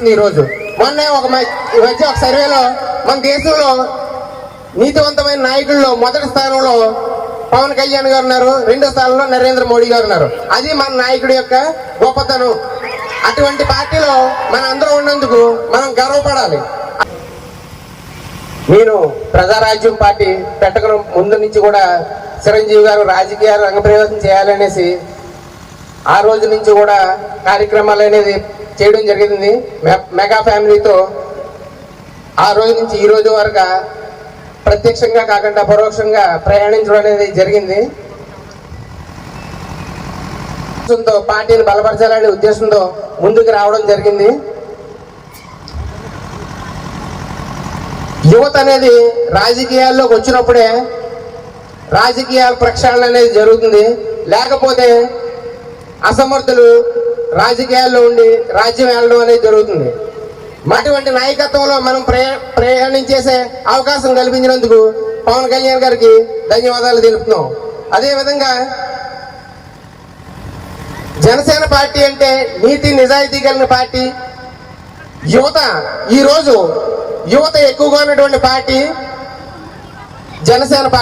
తెలుస్తుంది ఈ రోజు మొన్న ఒక మధ్య ఒక సర్వేలో మన దేశంలో నీతివంతమైన నాయకుల్లో మొదటి స్థానంలో పవన్ కళ్యాణ్ గారు ఉన్నారు. రెండో స్థానంలో నరేంద్ర మోడీ గారు ఉన్నారు. అది మన నాయకుడి యొక్క గొప్పతనం. అటువంటి పార్టీలో మన అందరూ ఉన్నందుకు మనం గర్వపడాలి. నేను ప్రజారాజ్యం పార్టీ పెట్టక ముందు నుంచి కూడా చిరంజీవి గారు రాజకీయ రంగప్రవేశం చేయాలనేసి ఆ రోజు నుంచి కూడా కార్యక్రమాలు అనేది చేయడం జరిగింది. మె- మెగా ఫ్యామిలీతో ఆ రోజు నుంచి ఈ రోజు వరకు ప్రత్యక్షంగా కాకుండా పరోక్షంగా ప్రయాణించడం అనేది జరిగింది. ఉద్దేశంతో పార్టీని బలపరచాలనే ఉద్దేశంతో ముందుకు రావడం జరిగింది. యువత అనేది రాజకీయాల్లోకి వచ్చినప్పుడే రాజకీయాల ప్రక్షాళన అనేది జరుగుతుంది. లేకపోతే అసమర్థులు రాజకీయాల్లో ఉండి రాజ్యం వెళ్ళడం అనేది జరుగుతుంది. అటువంటి నాయకత్వంలో మనం ప్రయాణం ప్రయాణించేసే అవకాశం కల్పించినందుకు పవన్ కళ్యాణ్ గారికి ధన్యవాదాలు తెలుపుతున్నాం. అదేవిధంగా జనసేన పార్టీ అంటే నీతి నిజాయితీ కలిగిన పార్టీ యువత ఈరోజు యువత ఎక్కువగా ఉన్నటువంటి పార్టీ జనసేన పార్టీ.